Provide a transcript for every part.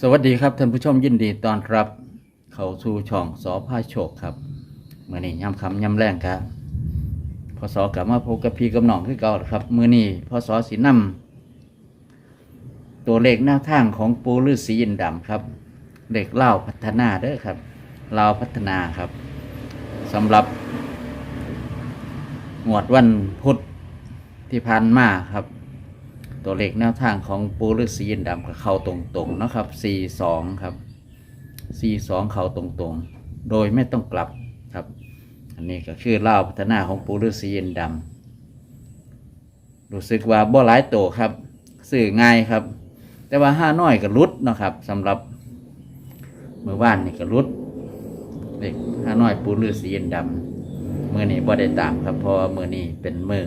สวัสดีครับท่านผู้ชมยินดีต้อนรับ เข้าสู่ช่องสอพาโชคครับเมื่อนี้ย้ำคำย้ำแรงครับพศกลับมาพบกับพี่กับน้องคือเก่าครับเมื่อนี้พศสีนำตัวเลขหน้าทางของปูฤาษีอินดำครับเลขเล่าพัฒนาเด้อครับเลาพัฒนาครับสำหรับหมวดวันพุธที่ผ่านมาครับ ตัวเลขแนวทางของปูฤาษีอินดำก็เข้าตรงๆนะครับ 42 ครับ 42 เข้าตรงๆ โดยไม่ต้องกลับครับ อันนี้ก็คือเล่าพัฒนาของปูฤาษีอินดำรู้สึกว่าบ่หลายโตครับสื่อง่ายครับ แต่ว่าห้าน้อยก็รุดนะครับสำหรับมือวานนี่ก็รุดเด็กห้าน้อยปูฤาษีอินดำมือนี้บ่ได้ตามครับเพราะมือนี้เป็นมือ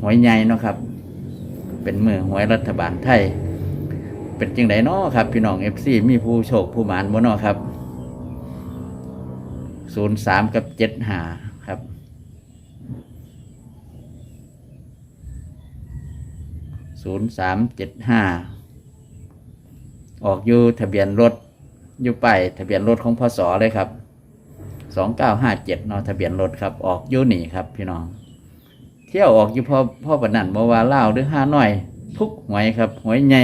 หวยใหญ่นะครับ เป็นมือหวยรัฐบาลไทย เป็นจังไดเนาะครับ พี่น้องเอฟซีมีผู้โชคผู้หมานบ่เนาะครับศูนย์สามกับเจ็ดหาครับศูนย์สามเจ็ดห้าออกอยู่ทะเบียนรถอยู่ไปทะเบียนรถของพศเลยครับสองเก้าห้าเจ็ดเนาะทะเบียนรถครับ ออกอยู่นี่ครับ พี่น้อง เที่ยวออกอยู่พ่อพ่อปนันบ่ว่าเล่าวหรือห้าน้อย ทุกหวยครับหวยใหญ่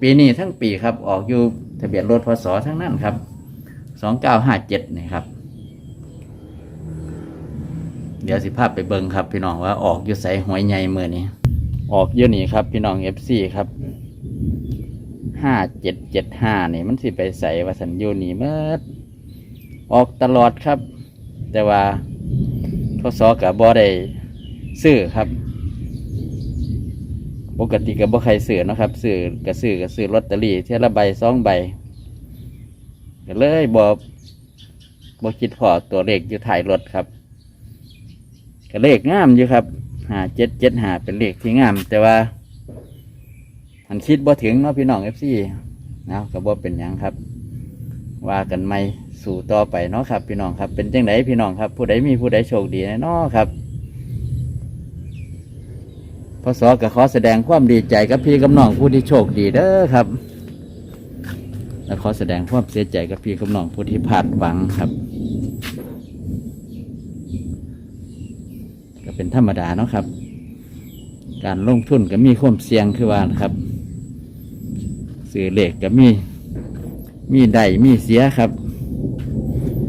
ปีนี้ทั้งปีครับ ออกอยู่ทะเบียนรถพศทั้งนั้นครับสองเก้าห้าเจ็ดนี่ครับ เดี๋ยวสิภาพไปเบิ่งครับ พี่น้องว่าออกอยู่ใส่หวยใหญ่เมื่อนี้ ออกอยู่นี่ครับ พี่น้องเอฟซีครับห้าเจ็ดเจ็ดห้านี่มันสิไปใส่ว่าสันอยูนี่เมื่อออกตลอดครับ แต่ว่าพศกับบอได้ ซื้อครับ ปกติกับบ่ใครซื้อนะครับซื้อก็ซื้อก็ซื้อลอตเตอรี่เท่าละใบสองใบก็เลยบ่บ่คิดพอตัวเลขอยู่ถ่ายรถครับก็เลขงามอยู่ครับหาเจ็ดเจ็ดหาเป็นเลขที่งาม แต่ว่ามันคิดบ่ถึงเนาะพี่น้องเอฟซีนะก็บ่เป็นหยังครับ ว่ากันไม่สู่ต่อไปเนาะครับ พี่น้องครับ เป็นจังไดพี่น้องครับ ผู้ใดมีผู้ใดโชคดีแน่นาะครับ พศก็ขอแสดงความดีใจกับพี่กับน้องผู้ที่โชคดีเด้อครับ และขอแสดงความเสียใจกับพี่กับน้องผู้ที่พลาดหวังครับ ก็เป็นธรรมดาเนาะครับ การลงทุนก็มีความเสี่ยงคือว่านะครับสื่อเหล็กก็มีมีได้มีเสียครับ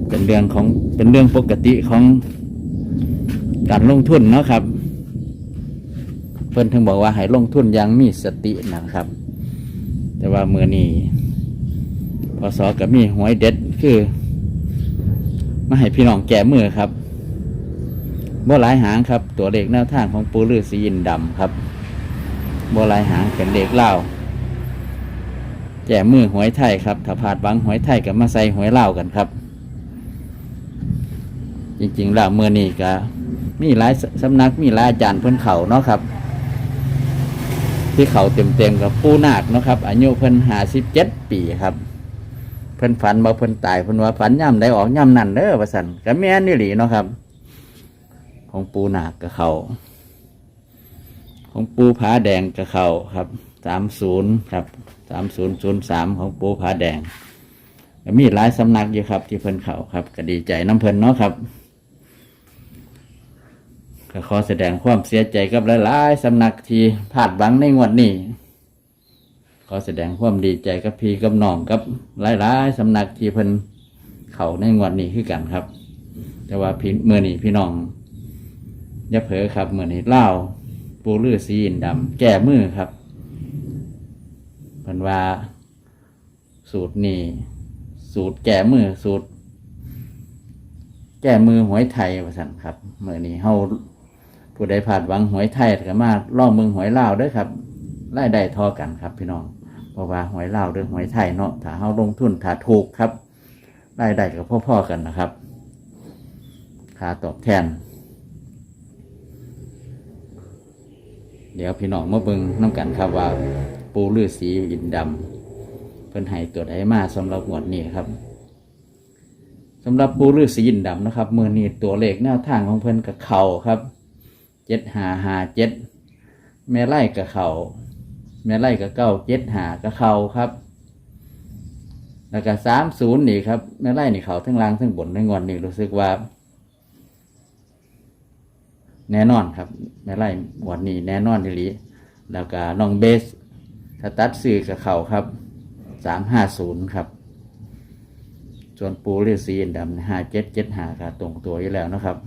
เป็นเรื่องของเป็นเรื่องปกติของการลงทุนเนาะครับ เพิ่นถึงบอกว่าให้ลงทุนอยังมีสตินะครับ แต่ว่ามือนี้พศกับมีหวยเด็ดคือ มาให้พี่น้องแก่มือครับบ่หลายหางครับ ตัวเลขแนวทางของปูลือสีอินดำครับบ่หลายหางเป็นเลขเล่าแก่มือหวยไทยครับถ้าผาดหวังหวยไทยกับมาใส่หวยเล่ากันครับ จริงๆแล้วเมื่อนี้ก็มีหลายสำนักมีหลายอาจารย์เพิ่นเขาเนาะครับ ที่เขาเต็มๆกับปูนาคนะครับอายุเพิ่นหาสิบเจ็ดปีครับ เพิ่นฝันมาเพิ่นตายเพิ่นว่าฝันย่ำได้ออกย่ำนั่นเด้อว่าสันก็แม่นนี่หลีเนาะครับ ของปูนาคกับเขาของปูผาแดงกับเขาครับสามศูนย์ครับสามศูนย์ศูนย์สามของปูผาแดงมีหลายสำนักอยู่ครับ ที่เพิ่นเขาครับ ก็ดีใจน้ำเพิ่นเนาะครับ ก็ขอแสดงความเสียใจกับหลายๆสำนักที่พลาดหวังในงวดนี้ ขอแสดงความดีใจกับพี่กับน้องกับหลายๆสำนักที่เพิ่นเขาในงวดนี้คือกันครับ แต่ว่าพี่เมื่อนี้พี่น้องอย่าเผลอครับเมื่อนี้เล่าปูลือสีอินดำแก้มือครับเพิ่นว่าสูตรนี้สูตรแก้มือสูตร แก้มือหวยไทยว่าสันครับเมื่อนี้เฮา ผู้ใดผ่านหวังหวยไทยก็มาล่องเมืองหวยลาวด้วยครับรายได้ทอกันครับ พี่น้องเพราะว่าหวยลาวหรือหวยไทยเนาะถ้าเฮาลงทุนถ้าถูกครับรายได้ก็พ่อๆกันนะครับค่าตอบแทน เดี๋ยวพี่น้องมาเบิ่งน้ำกันครับว่า ปูลือสีอินดำเพิ่นให้ตัวใดมาสำหรับงวดนี้ครับสำหรับปูฤาษีอินดำนะครับเมื่อนี้ตัวเลขแนวทางของเพิ่นกับเข่าครับ จ็ดหาหาเจ็ดแม่ไล่กับเข่าแม่ไล่กับเก้าเจ็ดหากับเข่าครับ แล้วก็สามศูนย์นี่ครับแม่ไล่นี่เขาทั้งล่างทั้งบนทั้งงอนนี่รู้สึกว่า แน่นอนครับ แม่ไล่งวันนี้แน่นอนทีลีแล้วก็น้องเบสถ้าตัดซื้อกับเขาครับสามห้าศูนย์ครับ ส่วนปูเรียสีดำห้าเจ็ดเจ็ดหาค่ะตรงตัวอยู่แล้วนะครับ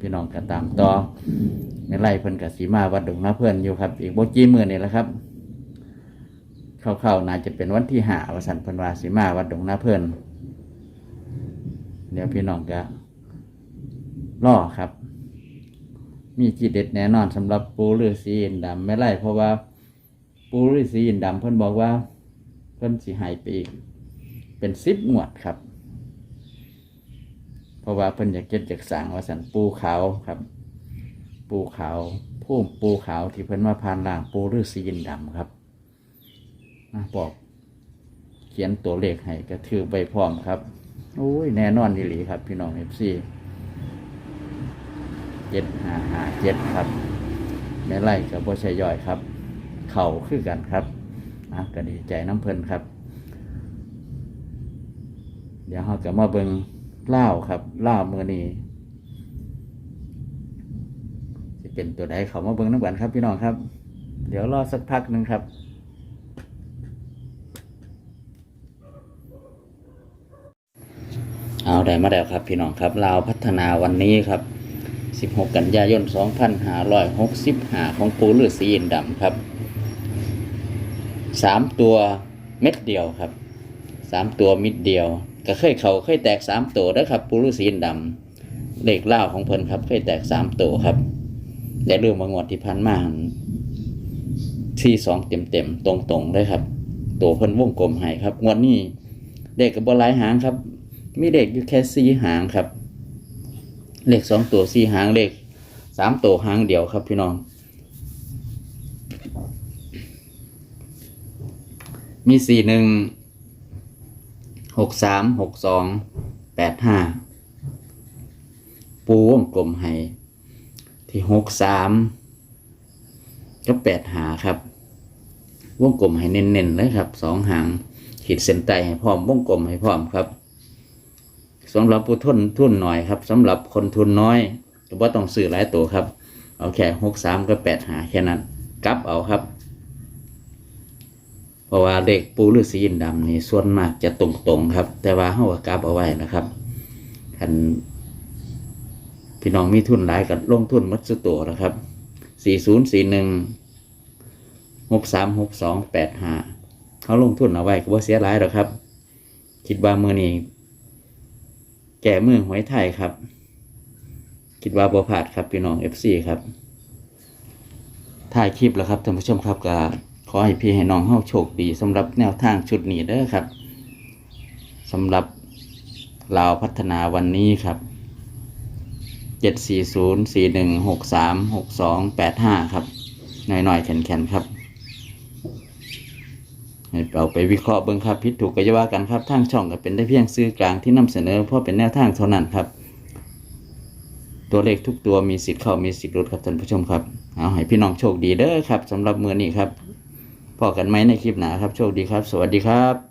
พี่น้องก็ตามต่อในไล่เพิ่นกับสีมาวัดดงนาเพื่อนอยู่ครับ อีกโบกี้มือนี่แหละครับ เข้าๆน่าจะเป็นวันที่หาวสันเพิ่นวาสีมาวัดดงนาเพื่อนเดี๋ยวพี่น้องก็ล่อครับ มีจีเด็ดแน่นอนสำหรับปูฤาษีอินดำไม่ไล่เพราะว่าปูฤาษีอินดำเพิ่นบอกว่า เพิ่นสิหายไปอีกเป็นสิบงวดครับ เพราะว่าเพิ่นอยากเก็ดจากสร้างว่าสันปูขาวครับ ปูขาวพุ่มปูขาวที่เพิ่นมาพานล่างปูฤาษีอินดำครับนะบอกเขียนตัวเลขให้ก็ถือใบพร้อมครับโอ้ยแน่นอนดีหลีครับ พี่น้องเอฟซีเจ็ดหาหาเจ็ดครับแม่ไล่กับบ่ใช่ย่อยครับ เข่าคือกันครับอะก็ดีใจน้ำเพลินครับ เดี๋ยวเราจะมาเบิง เล่าครับเล่ามือนี้จะเป็นตัวใดเขามาเบิงน้ำกันครับพี่น้องครับ เดี๋ยวรอสักพักหนึ่งครับเอาได้มาแล้วครับพี่น้องครับลาวพัฒนาวันนี้ครับ 16 กันยายน 2565 ของปูลือสีอินดำครับ 3 ตัวเม็ดเดียวครับ 3 ตัวมิดเดียว ก็เคยเขาเคยแตก3ตัวได้อครับปูลือสีนดำเลขเล่าของเพิ่นครับ เคยแตก3ตัวครับแต่เรื่องมางวดที่พันมาที่สองเต็มเต็มๆตรงตรงๆเลยครับ ตัวเพิ่นวงกลมให้ครับงวดนี้เด็กกับบอลายหางครับ มีเด็กอยู่แค่สี่หางครับ เลขสองตัวสี่หางเลขสามตัวหางเดียวครับพี่น้อง มีสี่หนึ่ง หกสามหกสองแปดห้าปูวงกลมให้ที่หกสามก็แปดหาครับ วงกลมให้เน้นๆเลยครับสองหางขีดเส้นใต้ให้พร้อมวงกลมให้พร้อมครับสำหรับผู้ทุนทุนหน่อยครับสำหรับคนทุนน้อยก็บ่ต้องซื้อหลายตัวครับ เอาแค่หกสามก็แปดหาแค่นั้นกลับเอาครับ เพราะว่าเด็กปูหรือสีอินดำนี่ส่วนมากจะตรงๆครับ แต่ว่าเฮาก็กลับเอาไว้นะครับคันพี่น้องมีทุนหลายกับลงทุนมัดสตัวนะครับสี่ศูนย์สี่หนึ่งหกสามหกสองแปดห้าเขาลงทุนเอาไว้ก็บ่เสียหลายหรอกครับ คิดว่ามือนี้แก่มือหวยไทยครับ คิดว่าบ่ผาดครับพี่น้อง FC ครับถ่ายคลิปแล้วครับท่านผู้ชมครับก็ ขอให้พี่ให้น้องเฮาโชคดีสำหรับแนวทางชุดนี้เด้อครับสำหรับลาวพัฒนาวันนี้ครับ 740 41 63 62 85 ครับ หน่อยๆแข็งๆครับเอาไปวิเคราะห์เบิ่งครับพิดถูกก็จะว่ากันครับทางช่องก็เป็นได้เพียงซื้อกลางที่นำเสนอเพราะเป็นแนวทางเท่านั้นครับ ตัวเลขทุกตัวมีสิทธิ์เข้ามีสิทธิ์ลดครับท่านผู้ชมครับเอาให้พี่น้องโชคดีเด้อครับสำหรับมือนี้ครับ พอกันไหมในคลิปหนาครับ โชคดีครับ สวัสดีครับ